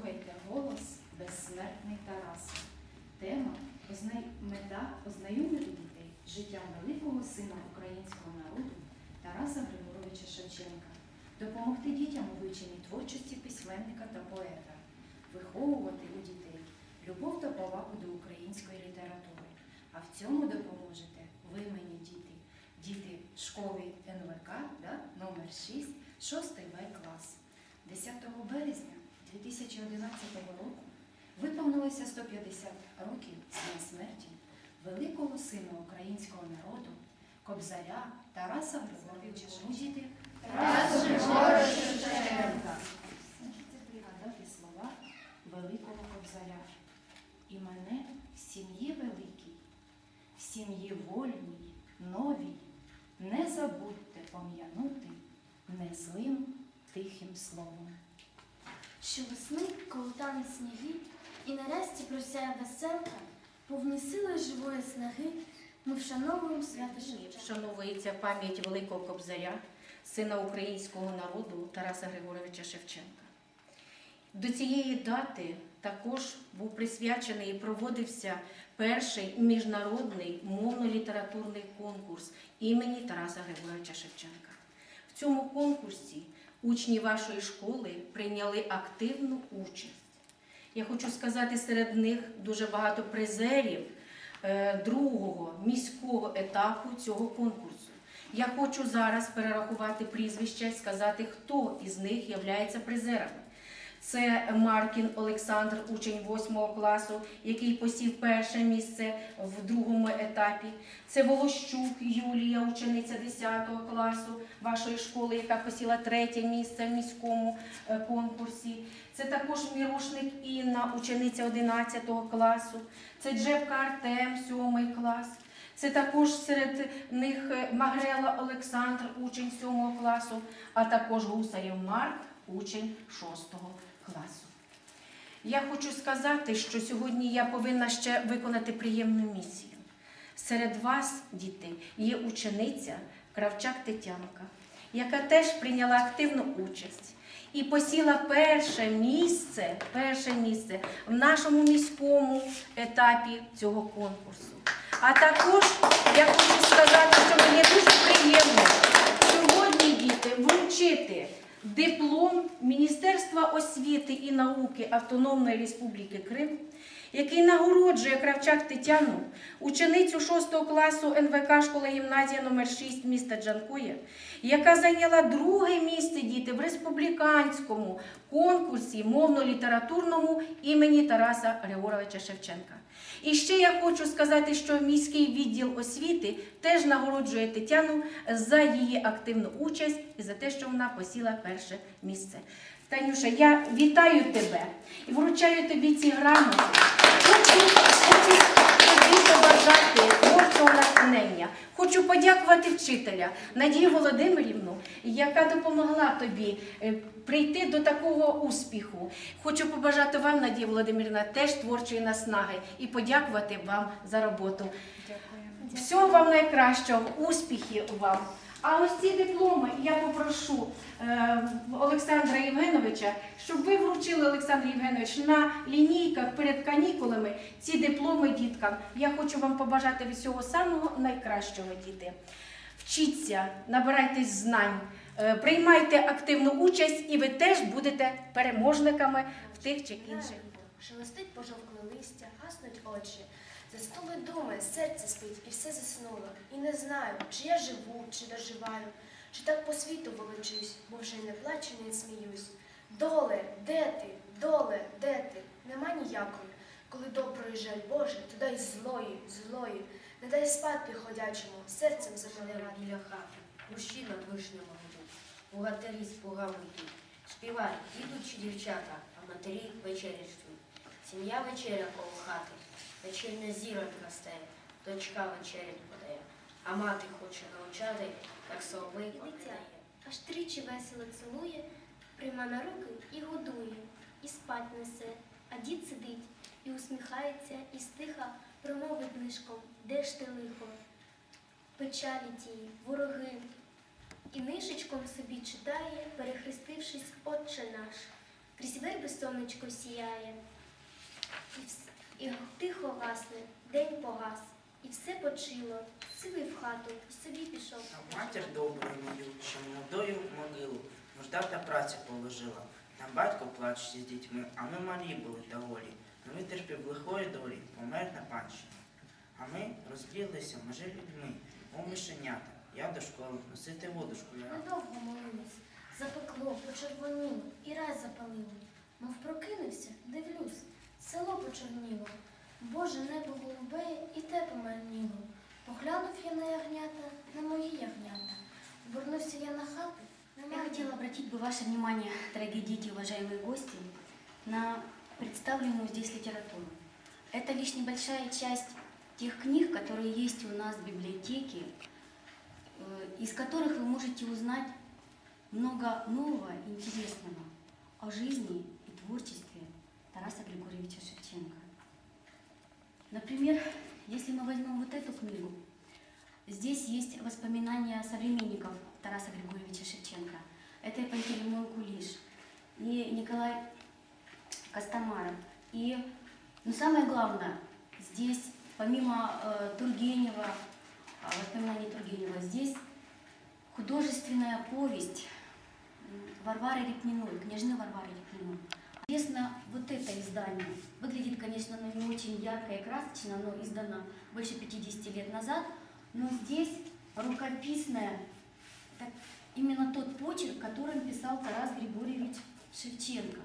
Слухайте голос безсмертний Тараса. Тема мета ознайомити дітей з життям великого сина українського народу Тараса Григоровича Шевченка, допомогти дітям у вивченні творчості письменника та поета, виховувати у дітей любов та повагу до української літератури. А в цьому допоможете ви мені, діти, діти школи НВК, да, номер 6, 6 В клас. 10 березня 2011 року виповнилося 150 років з дня смерті великого сина українського народу, Кобзаря Тараса Григоровича. Ну, діти, Тарас Григорович Шевченка. Це пригадати слова великого Кобзаря. І мене в сім'ї великій, в сім'ї вольній, новій, не забудьте пом'янути незлим тихим словом. Щовесни, коли тануть сніги, і нарешті просяє веселка, повні сили живої снаги, ми вшановуємо свято Шевченка. Вшановується пам'ять великого кобзаря, сина українського народу Тараса Григоровича Шевченка. До цієї дати також був присвячений і проводився перший міжнародний мовно-літературний конкурс імені Тараса Григоровича Шевченка. В цьому конкурсі учні вашої школи прийняли активну участь. Я хочу сказати, серед них дуже багато призерів е, другого міського етапу цього конкурсу. Я хочу зараз перерахувати прізвища і сказати, хто із них є призерами. Це Маркін Олександр, учень 8 класу, який посів перше місце в другому етапі. Це Волощук Юлія, учениця 10 класу вашої школи, яка посіла третє місце в міському е, конкурсі. Це також Мірошник Інна, учениця 11 класу. Це Джебка Артем, 7 клас. Це також серед них е, Магрела Олександр, учень 7 класу, а також Гусарів Марк, учень 6 класу. Я хочу сказати, що сьогодні я повинна ще виконати приємну місію. Серед вас, діти, є учениця Кравчак Тетянка, яка теж прийняла активну участь і посіла перше місце, перше місце в нашому міському етапі цього конкурсу. А також я хочу сказати, що мені дуже приємно сьогодні діти вручити диплом Міністерства освіти і науки Автономної Республіки Крим, який нагороджує Кравчак Тетяну, ученицю 6 класу НВК школа гімназія номер 6 міста Джанкоя, яка зайняла друге місце діти в республіканському конкурсі мовно-літературному імені Тараса Григоровича Шевченка. І ще я хочу сказати, що міський відділ освіти теж нагороджує Тетяну за її активну участь і за те, що вона посіла перше місце. Танюша, я вітаю тебе і вручаю тобі ці грамоти. Хочу, хочу тобі побажати творчого натхнення. Хочу подякувати вчителя Надію Володимирівну, яка допомогла тобі е, прийти до такого успіху. Хочу побажати вам, Надія Володимирівна, теж творчої наснаги і подякувати вам за роботу. Дякуємо. Всього вам найкращого, успіхів вам. А ось ці дипломи я попрошу е, Олександра Євгеновича, щоб ви вручили, Олександр Євгенович, на лінійках перед канікулами ці дипломи діткам. Я хочу вам побажати всього самого найкращого, діти. Вчіться, набирайтесь знань, е, приймайте активну участь, і ви теж будете переможниками в тих чи інших. Шелестить пожовкле листя, гаснуть очі. Заснули думи, серце спить і все заснуло. І не знаю, чи я живу, чи доживаю, чи так по світу волочусь, бо вже й не плачу, не сміюсь. Доле, де ти, доле, де ти? Нема ніякої. Коли доброї жаль Боже, то дай злої, злої. Не дай спати ходячому, серцем замалирати. біля хати, кущі над вишнями гудуть, богатирі з плугами йдуть. Співають, ідуть дівчата, а матері вечері ждуть. Сім'я вечеря коло хати, вечірня зіронька стає, дочка вечерять подає, а мати хоче навчати, так соловейко не Дитя. Аж тричі весело цілує, прийма на руки і годує, і спать несе, а дід сидить і усміхається, і стиха промовить нишком, де ж ти лихо? Печалі тії, вороги, І нишечком собі читає, перехрестившись, Отче наш. Крізь верби сонечко сіяє, і, і тихо гасне, день погас, і все почило, сивий в хату, і собі пішов. А матір добру мою, що молодою в могилу нужда та праця положила. Там батько плаче з дітьми, а ми малі були та голі. Не витерпів лихої долі, помер на панщині. А ми розлілися межи людьми, мов мишенята. Я до школи носити воду школяра. Недовго молились, запекло, почервоніло, і раз запалило. Мов прокинувся, дивлюсь, село почорніло. Боже, небо голубе і те помарніло. Поглянув я на ягнята, на мої ягнята. Обернувся я на хату, Я нема хотела обратить бы ваше внимание, дорогие дети, уважаемые гости, на представленную здесь литературу. Это лишь небольшая часть тех книг, которые есть у нас в библиотеке, э, из которых вы можете узнать много нового и интересного о жизни и творчестве Тараса Григорьевича Шевченко. Например, если мы возьмем вот эту книгу, Здесь есть воспоминания современников Тараса Григорьевича Шевченко. Это и Пантелеймон Кулиш, и Николай Костомаров. И, ну, самое главное, здесь, помимо э, Тургенева, а, воспоминаний Тургенева, здесь художественная повесть Варвары Репниной, княжны Варвары Репниной. Известно вот это издание. Выглядит, конечно, оно не очень ярко и красочно, оно издано больше 50 лет назад, но здесь рукописная, так, именно тот почерк, которым писал Тарас Григорьевич Шевченко.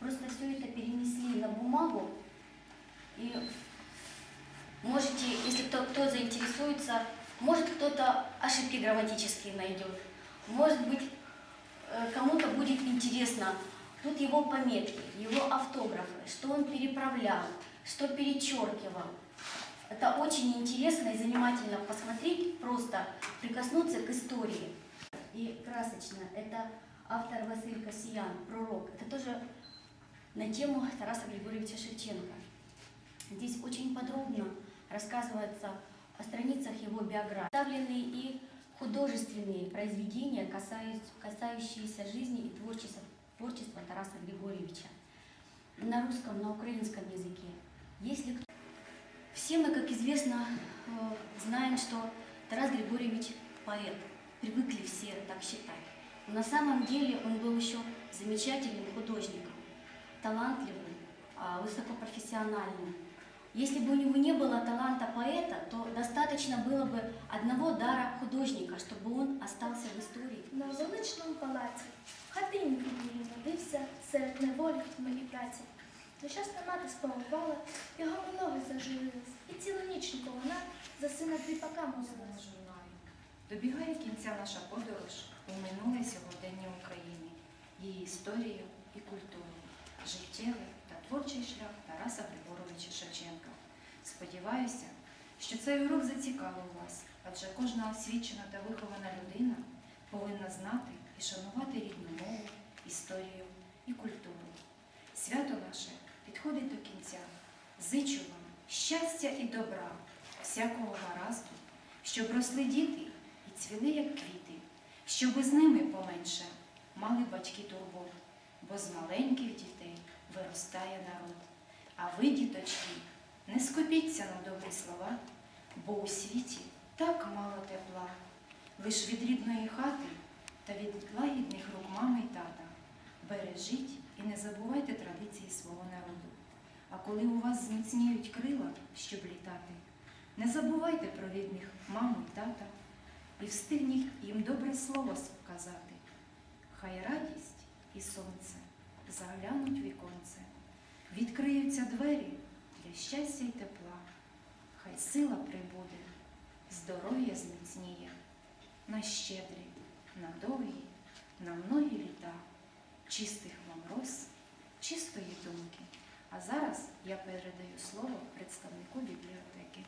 Просто все это перенесли на бумагу. И можете, если кто, кто заинтересуется, может кто-то ошибки грамматические найдет. Может быть, э, кому-то будет интересно. Тут его пометки, его автографы, что он переправлял, что перечеркивал. Это очень интересно и занимательно посмотреть, просто прикоснуться к истории. И красочно. Это автор Василий Касьян, пророк. Это тоже на тему Тараса Григорьевича Шевченко. Здесь очень подробно рассказывается о страницах его биографии. Представлены и художественные произведения, касающиеся жизни и творчества, творчества Тараса Григорьевича на русском, на украинском языке. Если кто- все мы, как известно, э, знаем, что Тарас Григорьевич поэт. Привыкли все так считать. Но на самом деле он был еще замечательным художником, талантливым, а, высокопрофессиональным. Если бы у него не было таланта поэта, то достаточно было бы одного дара художника, чтобы он остался в истории. На величному палаці, хатинки мені родився серед неволі тьми і праці. Нещасна мати спомивала, його ноги зажилились, і цілу ніч вона за сина кріпака мусила. з журналів. Добігає кінця наша подорож у минуле сьогодення України, її історію і культуру, життєвий та творчий шлях Тараса Григоровича Шевченка. Сподіваюся, що цей урок зацікавив вас, адже кожна освічена та вихована людина повинна знати і шанувати рідну мову, історію і культуру. Свято наше підходить до кінця. Зичу вам щастя і добра, всякого гаразду, щоб росли діти і цвіли, як квіти, щоб з ними поменше мали батьки турбот, бо з маленьких дітей виростає народ. А ви, діточки, не скупіться на добрі слова, бо у світі так мало тепла, лиш від рідної хати та від лагідних рук мами й тата. Бережіть і не забувайте традиції свого народу. А коли у вас зміцніють крила, щоб літати, не забувайте про рідних маму й тата і встигніть їм добре слово сказати. Хай радість і сонце заглянуть віконце, відкриються двері для щастя й тепла. Хай сила прибуде, здоров'я зміцніє, на щедрі, на довгі, на многі літа, чистих вам роз, чистої думки. А зараз я передаю слово представнику бібліотеки.